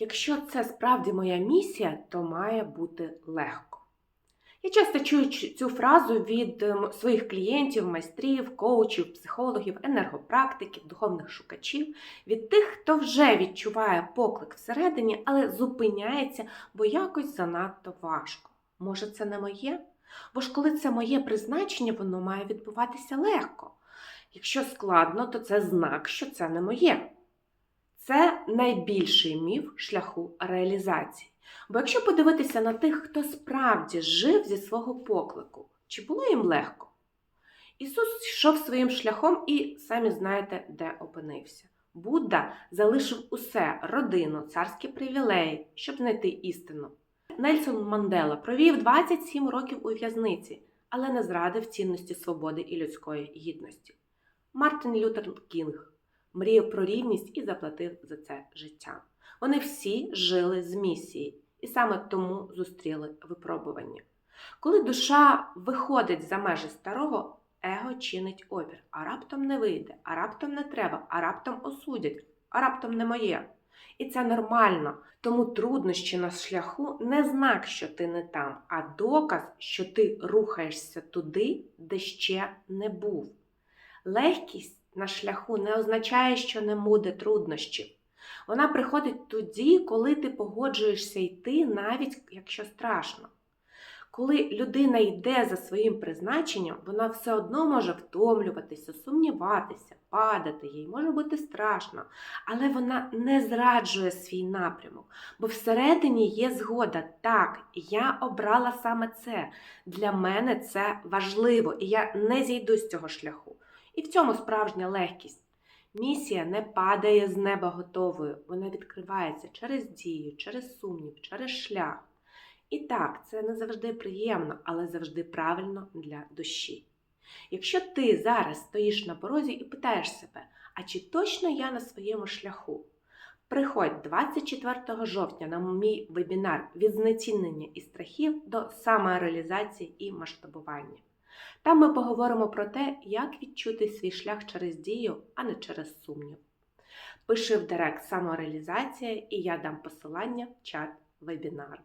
Якщо це справді моя місія, то має бути легко. Я часто чую цю фразу від ем, своїх клієнтів, майстрів, коучів, психологів, енергопрактиків, духовних шукачів, від тих, хто вже відчуває поклик всередині, але зупиняється, бо якось занадто важко. Може, це не моє? Бо ж коли це моє призначення, воно має відбуватися легко. Якщо складно, то це знак, що це не моє. Це найбільший міф шляху реалізації. Бо якщо подивитися на тих, хто справді жив зі свого поклику, чи було їм легко? Ісус йшов своїм шляхом і самі знаєте, де опинився. Будда залишив усе родину, царські привілеї, щоб знайти істину. Нельсон Мандела провів 27 років у в'язниці, але не зрадив цінності свободи і людської гідності. Мартин Лютер Кінг мріяв про рівність і заплатив за це життя. Вони всі жили з місії і саме тому зустріли випробування. Коли душа виходить за межі старого, его чинить опір, а раптом не вийде, а раптом не треба, а раптом осудять, а раптом не моє. І це нормально, тому труднощі на шляху не знак, що ти не там, а доказ, що ти рухаєшся туди, де ще не був. Легкість на шляху не означає, що не буде труднощів. Вона приходить тоді, коли ти погоджуєшся йти, навіть якщо страшно. Коли людина йде за своїм призначенням, вона все одно може втомлюватися, сумніватися, падати, їй може бути страшно, але вона не зраджує свій напрямок, бо всередині є згода. Так, я обрала саме це. Для мене це важливо, і я не зійду з цього шляху. І в цьому справжня легкість. Місія не падає з неба готовою, вона відкривається через дію, через сумнів, через шлях. І так, це не завжди приємно, але завжди правильно для душі. Якщо ти зараз стоїш на порозі і питаєш себе, а чи точно я на своєму шляху? Приходь 24 жовтня на мій вебінар від знецінення і страхів до самореалізації і масштабування. Там ми поговоримо про те, як відчути свій шлях через дію, а не через сумнів. Пиши в директ самореалізація, і я дам посилання в чат вебінару.